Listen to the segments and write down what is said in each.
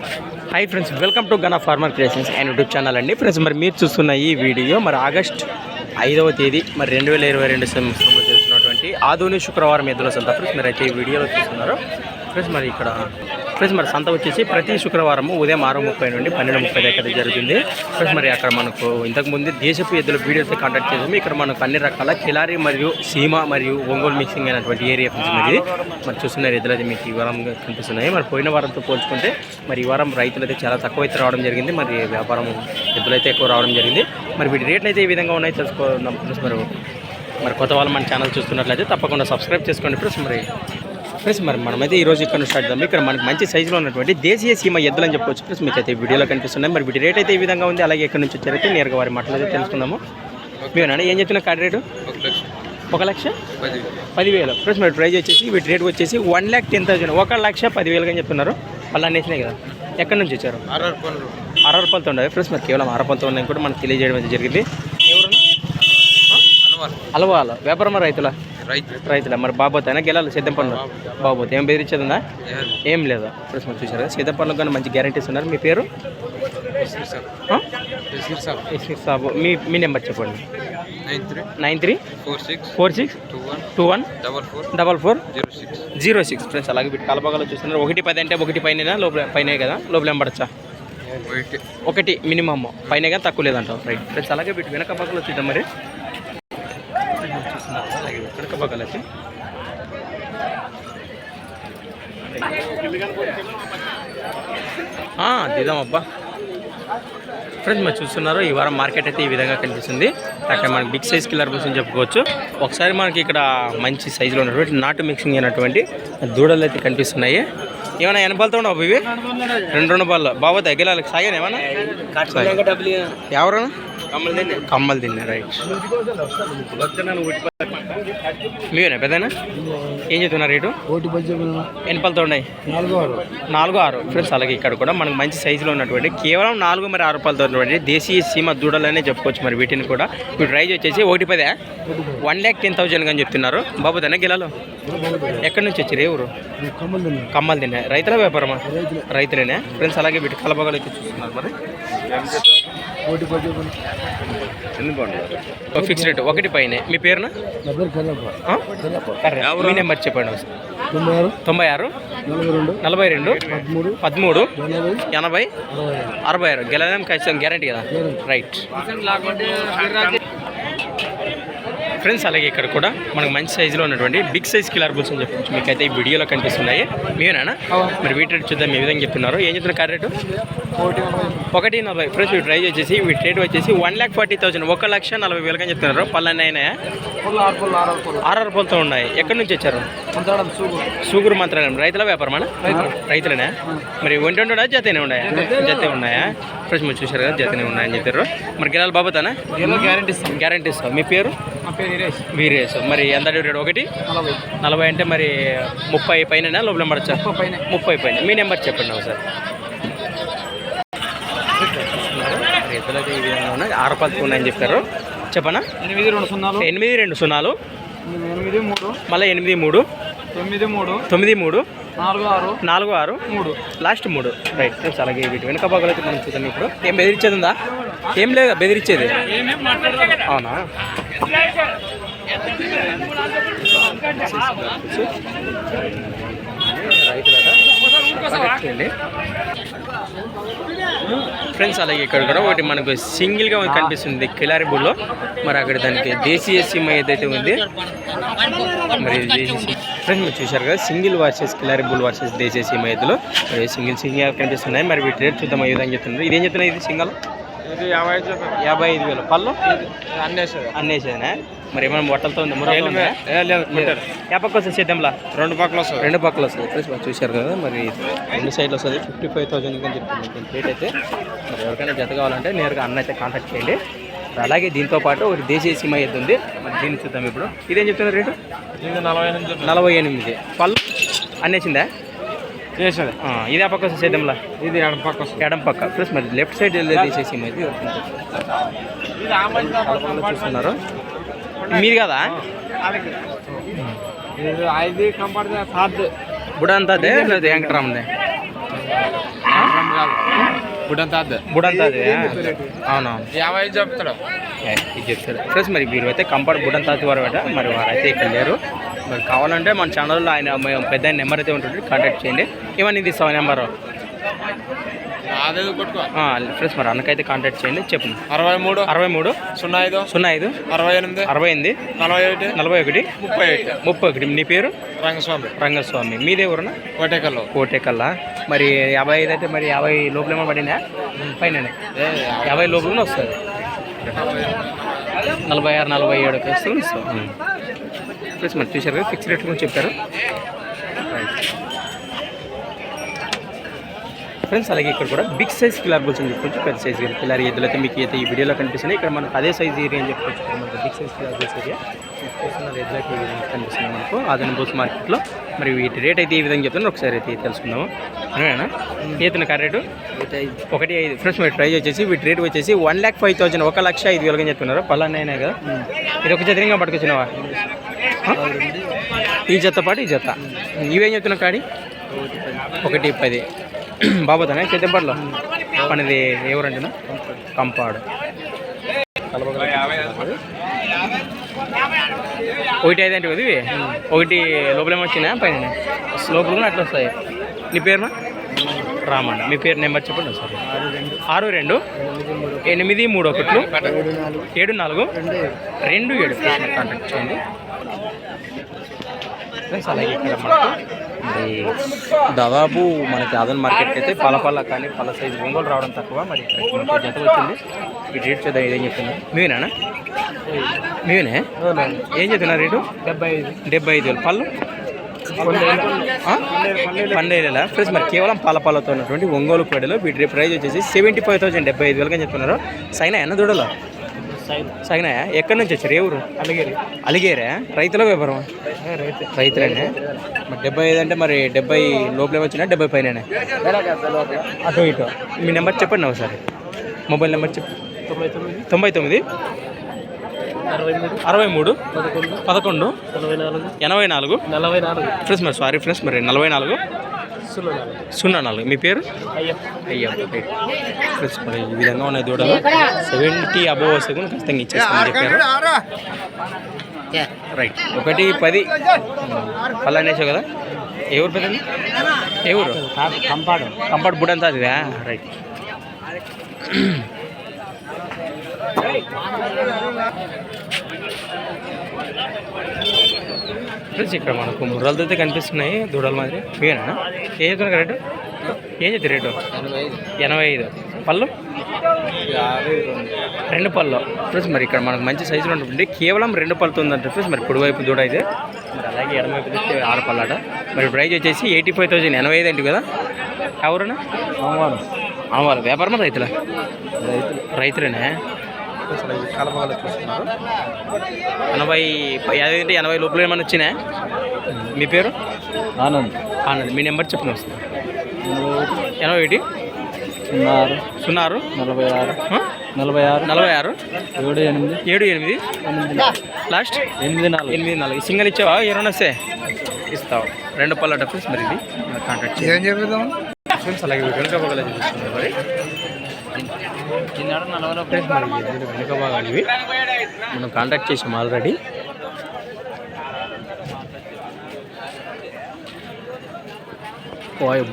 Hi friends welcome to Gana farmer creations and YouTube channel అండి. Friends మరి మీరు చూస్తున్న ఈ వీడియో మరి ఆగస్ట్ ఐదవ తేదీ మరి రెండు వేల ఇరవై రెండు సంవత్సరంలో చేస్తున్నటువంటి ఆధునిక శుక్రవారం ఎద్దుల సంత. ఫ్రెండ్స్ మీరు అయితే ఈ వీడియోలో చూస్తున్నారు. ఫ్రెండ్స్ మరి ఇక్కడ ఫ్రెండ్స్ మరి సంత వచ్చేసి ప్రతి శుక్రవారం ఉదయం ఆరు ముప్పై నుండి పన్నెండు ముప్పై దగ్గర జరుగుతుంది. ఫ్రెండ్స్ మరి అక్కడ మనకు ఇంతకుముందు దేశపు ఎద్దుల వీడియోస్ కాంటాక్ట్ చేసాము ఇక్కడ మనకు అన్ని రకాల కిలారి మరియు సీమ మరియు ఒంగోలు మిక్సింగ్ అయినటువంటి ఏరియా ఫ్రెండ్స్ మరి మరి చూస్తున్నారు ఎద్దులైతే మీకు ఈ వారం కనిపిస్తున్నాయి. మరి పోయిన వారంతో పోల్చుకుంటే మరి ఈ వారం రైతులైతే చాలా తక్కువ అయితే రావడం జరిగింది. మరి వ్యాపారం ఎద్దులైతే ఎక్కువ రావడం జరిగింది. మరి వీటి రేట్లు అయితే ఏ విధంగా ఉన్నాయి తెలుసుకుందాం ఫ్రెండ్స్ మరి మరి కొత్త వాళ్ళు మన ఛానల్ చూస్తున్నట్లయితే తప్పకుండా సబ్స్క్రైబ్ చేసుకోండి. ఫ్రెండ్స్ మరి ఫ్రెండ్స్ మరి మనమైతే ఈ రోజు ఇక్కడ స్టార్ట్ చేద్దాం. ఇక్కడ మనకి మంచి సైజులో ఉన్నటువంటి దేశీయ సీమ ఎద్దులు అని చెప్పొచ్చు. ఫ్రెండ్స్ మీకు అయితే వీడియోలో కనిపిస్తున్నాయి. మరి వీటి రేట్ అయితే ఈ విధంగా ఉంది. అలాగే ఎక్కడి నుంచి వచ్చారైతే నేరుగా వారి మాటలు అయితే తెలుసుకుందాము. మీరేనా ఏం చెప్తున్నా కార్డ్ రేటు? ఒక లక్ష. పదివేలు. ఫ్రెండ్స్ మరి ప్రైజ్ వచ్చేసి వీటి రేట్ వచ్చేసి వన్ ల్యాక్ టెన్ థౌసండ్. ఒక లక్ష పదివేలుగా అని చెప్తున్నారు. వాళ్ళు అనేసినాయి కదా. ఎక్కడి నుంచి వచ్చారు? ఆర్ఆర్ పనులు. అర రూపాయలతో ఉండవు ఫ్రెండ్స్ మరి కేవలం అర రూపాయలతో ఉన్నాయి కూడా మనకు తెలియజేయడం అయితే జరిగింది. ఎవరన్నా అలవాల. వ్యాపారమా రైతుల? రైతు రైతుల? మరి బాబోతేనా? గెలాలి? సిద్ధం పనులు బాబోతే ఏం బెదిరించేదిందా ఏం ఏం లేదు? ఫ్రెండ్స్ మరి చూసారు సిద్ధం పనులకు కానీ మంచి గ్యారంటీస్ ఉన్నారు. మీ పేరు? సాబ్. మీ మీ నెంబర్ చెప్పండి. Nine three. Nine three? Four six. Four six? Two one. Two one? Double four. Double four? Zero six. Zero six. Friends అలాగే వీటి కలపగలు చూస్తున్నారు. ఒకటి పది అంటే ఒకటి పైన లోపల పైన కదా? లోపల ఎంబడచ్చా ఒకటి. ఒకటి మినిమమ్. పైన కానీ తక్కువ లేదంటాం రైట్ ఫ్రెండ్స్ అలాగే వీటి వెనక పక్కలు వచ్చిద్దాం మరి. దిద్దాం అబ్బా. ఫ్రెండ్స్ మరి చూస్తున్నారు ఈ వారం మార్కెట్ అయితే ఈ విధంగా కనిపిస్తుంది. అక్కడ మనకి బిగ్ సైజ్ కిల్లర్ గురించి చెప్పుకోవచ్చు. ఒకసారి మనకి ఇక్కడ మంచి సైజులో ఉన్నటువంటి నాటు మిక్సింగ్ అయినటువంటి దూడలు అయితే కనిపిస్తున్నాయి. ఏమైనా ఎనపాలతో ఉండవు ఇవి రెండు రెండు బాల్ బాబా తగ్గిలాలి సాగాను ఏమన్నా? ఎవరన్నా? కమ్మలు తిన్నా రైట్ మీవేనా పెద్దనా? ఏం చెప్తున్నారు రేటు? ఎనపాలతో ఉన్నాయి? నాలుగో ఆరు. నాలుగు ఆరు. ఫ్రెండ్స్ అలాగే ఇక్కడ కూడా మనకు మంచి సైజులో ఉన్నటువంటి కేవలం నాలుగు మరి ఆరు రూపాయలతో ఉన్నటువంటి దేశీయ సీమ దూడలనే చెప్పుకోవచ్చు మరి వీటిని కూడా. ఇప్పుడు ప్రైజ్ వచ్చేసి ఒకటి పదే? వన్ ల్యాక్ టెన్ థౌజండ్ అని చెప్తున్నారు. బాబు దాన్ని గిలాలు? ఎక్కడి నుంచి వచ్చారు ఏ ఊరు? కమ్మలు కమ్మలు తిన్నా రైతుల వ్యాపారమా? రైతులే. రైతులేనే? ఫ్రెండ్స్ అలాగే వీటి కలబగలు అయితే చూస్తున్నారు మరి. ఫిక్స్ రేట్ ఒకటి పైన. మీ పేరున. మీ నెంబర్ చెప్పండి తొంభై ఆరు తొంభై ఆరు నలభై రెండు పదమూడు? ఎనభై. అరవై. అరవై ఆరు. గెలడం ఖచ్చితంగా గ్యారంటీ కదా? రైట్. ఫ్రెండ్స్ అలాగే ఇక్కడ కూడా మనకు మంచి సైజులో ఉన్నటువంటి బిగ్ సైజ్ కిలర్ బుల్స్ అని చెప్పొచ్చు. మీకు అయితే ఈ వీడియోలో కనిపిస్తున్నాయి. మీరేనా మరి వీటి రేట్ చూద్దాం ఏ విధంగా చెప్తున్నారు? ఏం చెప్తున్నారు కార్ రేటు ఒకటి నలభై. ఫ్రెండ్స్ వీటి ప్రైస్ వచ్చేసి వీటి రేట్ వచ్చేసి వన్ ల్యాక్ ఫార్టీ థౌసండ్ ఒక లక్ష నలభై వేలుగా అని చెప్తున్నారు. పళ్ళన్నీ అయినాయా? ఆర్ఆర్ పొలతో ఉన్నాయి. ఎక్కడి నుంచి వచ్చారు? సూగురు. మంత్రాలయం. రైతుల వ్యాపారమా రైతులేనా? మరి ఒంటి ఉండడా జతనే ఉన్నాయా? జతే ఉన్నాయా? ఫ్రెండ్స్ మీరు చూశారు కదా జతనే ఉన్నాయని చెప్పారు. మరి గిలాల బాబుతానా గ్యారంటీ ఇస్తాం. గ్యారంటీ ఇస్తాం. మీ పేరు వీరేష్. మరి ఎంత రేటు? ఒకటి? నలభై. నలభై అంటే మరి ముప్పై పైన లోపల పడచ్చా? ముప్పై పైన. ముప్పై పైన. మీ నెంబర్ చెప్పండి ఒకసారి. రైతులైతే ఈ విధంగా ఉన్నాయి? ఆరు రూపాయలు ఉన్నాయని చెప్పారు. చెప్పనా? ఎనిమిది రెండు సున్నాలు. ఎనిమిది రెండు సున్నాలు. ఎనిమిది మూడు. మళ్ళీ ఎనిమిది మూడు. తొమ్మిది మూడు. తొమ్మిది మూడు. నాలుగు ఆరు. నాలుగు ఆరు. మూడు. లాస్ట్ మూడు. రైట్. అలాగే వీటి వెనక భాగాలు అయితే మనం చూద్దాం ఇప్పుడు. ఏం బెదిరించేది ఉందా? ఏం లేదు? బెదిరించేది? అవునా? ఫ్రెండ్స్ అలాగే ఇక్కడ కూడా ఒకటి మనకు సింగిల్గా కనిపిస్తుంది కిలారి బుల్లో. మరి అక్కడ దానికి దేశీయ సిమ్ ఏదైతే ఉంది మరి ఫ్రెండ్స్ మీరు చూశారు కదా single versus Kilari bull versus దేశీయ సిమ్ ఎద్దులు సింగిల్ సింగిల్ కనిపిస్తున్నాయి. మరి వీటి రేట్ చూద్దాం ఏ విధంగా చెప్తున్నారు? ఇదేం చెప్తున్నాయి ఇది సింగల్? యాభై ఐదు వేలు. పళ్ళు? అన్నేసారు అన్నేసేనా? మరి ఏమైనా బట్టలతో ఉంది. ఏ పక్క వస్తుంది సిద్ధంలా? రెండు పక్కల వస్తుంది రెండు పక్కల వస్తుంది చూశారు కదా మరి రెండు సైడ్లు వస్తుంది ఫిఫ్టీ ఫైవ్ థౌసండ్ అని చెప్తుంది దీని రేట్ అయితే మరి ఎవరికైనా జత కావాలంటే నేరుగా అన్న అయితే కాంటాక్ట్ చేయండి. అలాగే దీంతో పాటు ఒక దేశీయ సీమ ఎద్దు ఉంది. మరి దీన్ని చూద్దాం ఇప్పుడు. ఇదేం చెప్తున్నారు రేటు? నలభై ఎనిమిది నలభై ఎనిమిది. పళ్ళు? అన్నేసిందా? చేసేది ఆ, ఇది ఆ పక్క సిద్ధంలా ఇది ఎడం పక్క ఎడం పక్క. ప్లస్ మరి లెఫ్ట్ సైడ్ వెళ్ళే సీమ ఇది చూస్తున్నారు. మీది కదా? ఇది ఐదు కంపర్ సాత్ బుడ అంతా అదే లేదా వెంకటరామ్దే? బుడంతా అవునవును. చెప్తాడు. ఫ్రెండ్స్ మరి వీరు అయితే కంపౌండ్ బుడంతా వారు అట. మరి వారైతే ఇక్కడ లేరు. మరి కావాలంటే మన ఛానల్లో ఆయన పెద్ద నెంబర్ అయితే ఉంటుంది కాంటాక్ట్ చేయండి. ఏమని ఇది ఇస్తావు నెంబరు. ఫ్రెండ్స్ మరి అన్నకైతే కాంటాక్ట్ చేయండి చెప్పు అరవై మూడు అరవై మూడు సున్నా ఐదు సున్నా ఐదు అరవై ఎనిమిది అరవై ఎనిమిది నలభై ఒకటి నలభై ఒకటి ముప్పై ఒకటి ముప్పై ఒకటి నీ పేరు? రంగస్వామి. రంగస్వామి. మీదే ఊరనా? కోటేకల్లో. కోటేకల్లా? మరి యాభై ఐదు అయితే మరి యాభై లోపల ఏమో పడినా పైన యాభై. లోపల వస్తుంది. నలభై ఆరు నలభై ఏడు. వస్తుంది. ప్లస్ మరి చూసారు కదా ఫిక్స్ రేట్ గురించి చెప్పారు. ఫ్రెండ్స్ అలాగే ఇక్కడ కూడా బిగ్ సైజ్ కిలార్ బుల్స్ అని చెప్పుకోవచ్చు పెద్ద సైజ్ కిలార్ ఎద్దులు అయితే మీకు అయితే ఈ వీడియోలో కనిపిస్తున్నాయి. ఇక్కడ మనకు అదే సైజ్ ఏరియా అని చెప్పుకోవచ్చు మనకు big size Kilar bulls area చూస్తున్నారు ఎద్దులకి కనిపిస్తుంది మనకు. ఆదరణ బుల్స్ మార్కెట్లో. మరి వీటి రేట్ అయితే ఈ విధంగా చెప్తున్నారు ఒకసారి అయితే తెలుసుకుందాము. అవునా ఏతున్న కార్ రేటు ఒకటి ఐదు. ఫ్రెండ్స్ మీరు ట్రై వచ్చేసి వీటి రేట్ వచ్చేసి వన్ ల్యాక్ ఫైవ్ థౌసండ్ ఒక లక్ష ఐదు వేలుగా చెప్తున్నారు. పలానా కదా. ఇది ఒక జతరింగా పట్టుకొచ్చినావా? ఈ జత పాటు ఈ జత. ఇవేం చెప్తున్నావు కాడి? ఒకటి పది. బాబోతానే చేతంపాడులో మనది ఎవరంటున్నా? కంపాడు. ఒకటి ఐదు అంటే ఇవి? ఒకటి లోపలేమో వచ్చినా పైన లోపల కూడా అట్లా వస్తాయి. నీ పేరునా? రామన్న. మీ పేరు నెంబర్ చెప్పండి సార్ ఆరు రెండు. ఎనిమిది మూడు ఒకట్లు. ఏడు నాలుగు. రెండు ఏడు. కాంటాక్ట్ చేయండి. ఫ్రెండ్స్ అలాగే ఇక్కడ మనకు మరి దాదాపు మనకి ఆదన్ మార్కెట్కి అయితే పల పల కానీ పల సైజు ఒంగోలు రావడం తక్కువ. మరి జత వచ్చింది. ఈ రేట్ చూద్దాం ఇదేం చెప్తున్నారు? మీవేనా? మీవేనే? ఏం చెప్తున్నారు రేటు? డెబ్బై ఐదు. డెబ్బై ఐదు వేలు. పళ్ళు? పన్నెండేళ్ళ ఫ్రెండ్స్ మరి కేవలం పాల పాలతో ఉన్నటువంటి ఒంగోలు కోడలు వీటి ప్రైస్ వచ్చేసి సెవెంటీ ఫైవ్ థౌసండ్ డెబ్బై ఐదు వేలుగా చెప్తున్నారు. సైనా ఎన్న దూడలో? సైనాయా ఎక్కడి నుంచి వచ్చారు? ఏ ఊరు? అలిగేరి. అలిగేరా? రైతుల వ్యాపారం రైతులేనే? మరి డెబ్బై ఐదు అంటే మరి డెబ్బై లోపలే వచ్చినా డెబ్బై పైన అటు ఇటు. మీ నెంబర్ చెప్పండి ఒకసారి. మొబైల్ నెంబర్ చెప్పు. తొంభై తొమ్మిది. అరవై మూడు. పదకొండు. పదకొండు. ఎనభై నాలుగు. నలభై నాలుగు. ఫ్రెండ్స్ మరి సారీ ఫ్రెండ్స్ మరి నలభై నాలుగు. సున్నా నాలుగు మీ పేరు? అయ్యా. మరి ఈ విధంగా ఉన్నాయి దూడలు. సెవెంటీ అబోవ్ వస్తే కూడా ఖచ్చితంగా ఇచ్చేస్తామని చెప్పారు రైట్ ఒకటి పది. పళ్ళు అనేసావు కదా? ఏ ఊరు పెద్దండి ఏ ఊరు? కంపాడు. కంపార్ట్ బుడ్ అంతా అదిదా రైట్ ఫ్రెండ్స్ ఇక్కడ మనకు ముర్రాలతో అయితే కనిపిస్తున్నాయి. దూడల మాదిరి. మీరేనా ఏం చెప్తున్నారు రేటు ఏం చెప్తారు రేటు? ఎనభై ఐదు. పళ్ళు? రెండు పళ్ళు. ఫ్రెండ్స్ మరి ఇక్కడ మనకు మంచి సైజులో ఉంటుంది కేవలం రెండు పళ్ళతో ఉందంట ఫ్రెండ్స్ మరి కుడివైపు దూడ అయితే. మరి అలాగే ఎడమవైపు చూస్తే ఆరు పళ్ళాట. మరి ప్రైస్ వచ్చేసి ఎయిటీ ఫైవ్ థౌసండ్. ఎనభై ఐదు అంటే కదా? ఎవరునా అమ్మవారు వ్యాపారమా రైతుల. రైతులేనే? అసలు ఈ కలపగల చూస్తున్నారు ఎనభై యాభై అంటే ఎనభై లోపల ఏమైనా వచ్చినా మీ పేరు? ఆనంద్. ఆనంద్. మీ నెంబర్ చెప్పిన వస్తుంది ఎనభై ఒకటి. సున్నా ఆరు సున్నా ఆరు నలభై ఆరు? నలభై ఆరు. నలభై ఆరు? ఏడు ఎనిమిది. ఏడు ఎనిమిది? లాస్ట్? ఎనిమిది నాలుగు. ఎనిమిది నాలుగు. సింగల్ ఇచ్చావా? ఎవరైనా వస్తే ఇస్తావు. రెండు పళ్ళ ఫ్రెండ్స్ మరి ఇది. కాంటాక్ట్ ఫ్రెండ్స్ అలాగే వెనుక భాగాలు చూస్తున్నారు మరి. వెనుక భాగాలు ఇవి. మనం కాంటాక్ట్ చేసాం ఆల్రెడీ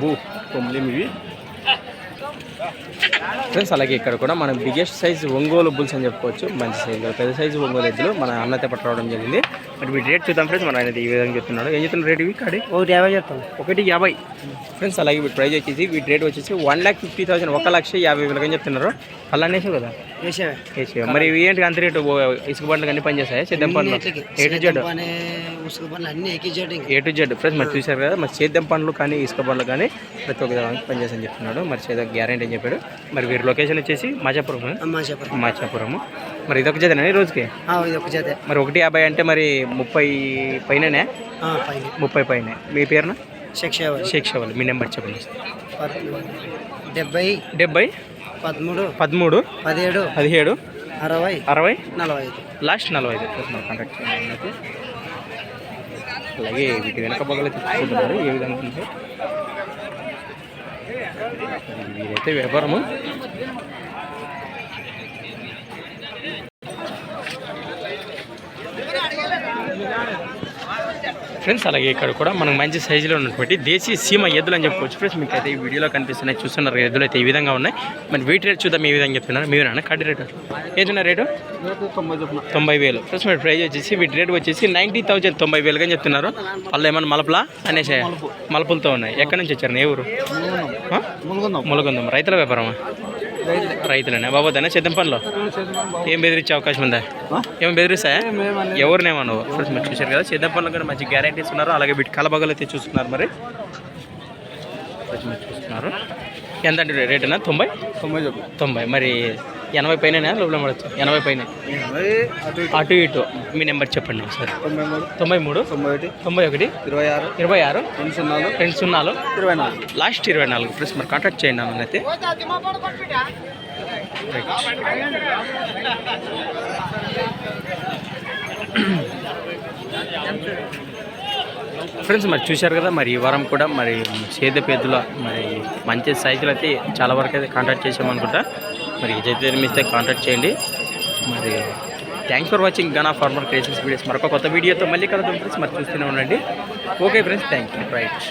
బూ తొమ్మిది ఇవి. ఫ్రెండ్స్ అలాగే ఇక్కడ కూడా మనం బిగ్గెస్ట్ సైజ్ ఒంగోలు బుల్స్ అని చెప్పుకోవచ్చు. మంచి సైజు పెద్ద సైజు ఒంగోలు ఎద్దులు. మన అన్నతే పట్టు రావడం జరిగింది. మరి వీటి రేట్ చూద్దాం ఫ్రెండ్స్ మన ఆయన ఈ విధంగా చెప్తున్నాడు. ఏం చెప్తున్నారు రేట్ ఇవి కాడి? ఒకటి యాభై చెప్తాం. ఒకటి యాభై. ఫ్రెండ్స్ అలాగే వీటి ప్రైస్ వచ్చేసి వీటి రేట్ వచ్చేసి వన్ ల్యాక్ ఫిఫ్టీ థౌసండ్ ఒక లక్ష యాభై వేలుగా చెప్తున్నారు. అలా అనేసి కదా? వేసావే మరి ఇవి ఏంటి? అంత రేటు ఇసుక బండ్లు అన్ని పనిచేస్తాయి సిద్ధం పండ్లు A to Z A to Z friends మరి చూశారు కదా? మరి సేద్యం పండ్లు కానీ ఇసుక పండ్లు కానీ ప్రతి ఒక్క దానికి పనిచేస్తాయని చెప్తున్నాడు. మరి సేద్యం గ్యారంటీ అని చెప్పాడు. మరి వీరి లొకేషన్ వచ్చేసి మాచాపురం. మాచాపురము. మరి ఇదొక జతనే ఈ రోజుకి? మరి ఒకటి యాభై అంటే మరి ముప్పై పైననే? పైన. ముప్పై పైన. మీ పేరున? శిక్ష షవల్. మీ నెంబర్ చెప్పండి. డెబ్బై. డెబ్బై? పదమూడు పదమూడు పదిహేడు పదిహేడు అరవై అరవై నలభై ఐదు లాస్ట్ నలభై ఐదు కాంటాక్ట్ చేయండి. అలాగే వీటి వెనక బొగలు చూస్తున్నారు ఏ విధంగా మరి వీరైతే వ్యాపారము. ఫ్రెండ్స్ అలాగే ఇక్కడ కూడా మనకు మంచి సైజులో ఉన్నటువంటి దేశీ సీమ ఎద్దులు అని చెప్పుకోవచ్చు. ఫ్రెండ్స్ మీకు అయితే ఈ వీడియోలో కనిపిస్తున్నాయి. చూస్తున్నారు ఎద్దులు అయితే ఈ విధంగా ఉన్నాయి. మరి వీటి రేట్ చూద్దాం ఏ విధంగా చెప్తున్నారు మీరేనా కడ్డీ రేటు ఏదైనా రేటు? తొంభై వేలు. ప్లస్ మరి ప్రైజ్ వచ్చేసి వీటి రేట్ వచ్చేసి నైంటీ థౌజండ్ తొంభై వేలుగా చెప్తున్నారు. వాళ్ళు ఏమన్నా మలపలా? అనేసి మలపులతో ఉన్నాయి. ఎక్కడి నుంచి వచ్చారు? ఏ ఊరు? ములగొందం. రైతుల వ్యాపారమా? రైతులనే. బాబోదనే సిద్ధం పనిలో. ఏం బెదిరించే అవకాశం ఉందా? ఏం బెదిరిస్తాయా ఎవరినేమో నువ్వు. ఫ్రెండ్స్ మీరు చూశారు కదా సిద్ధం పనులు కూడా మంచి గ్యారంటీస్ ఉన్నారు అలాగే వీటి కలబగలు అయితే చూస్తున్నారు మరి. చూస్తున్నారు. ఎంత అంటే రేటునా తొంభై? తొంభై తొంభై. మరి ఎనభై పైన లోపల పడచ్చు. ఎనభై పైన. అటు ఇటు. మీ నెంబర్ చెప్పండి ఒకసారి. తొంభై మూడు. తొంభై మూడు. తొంభై ఒకటి. తొంభై ఒకటి. ఇరవై ఆరు. ఇరవై ఆరు. రెండు సున్నాలు. రెండు సున్నాలు. ఇరవై నాలుగు. లాస్ట్ ఇరవై నాలుగు. ప్లస్ మరి కాంటాక్ట్ చేయండి నన్ను అయితే. ఫ్రెండ్స్ మరి చూశారు కదా మరి ఈ వారం కూడా మరి సేద పెద్దల మరి మంచి సైజులు అయితే చాలా వరకు అయితే కాంటాక్ట్ చేసామనుకుంటా. మరి ఏదైతే మిస్తే కాంటాక్ట్ చేయండి. మరి thanks for watching Gana farmer creations videos మరొక కొత్త వీడియోతో మళ్ళీ కలుద్దాం ఫ్రెండ్స్ మరి చూస్తూనే ఉండండి. Okay friends thank you right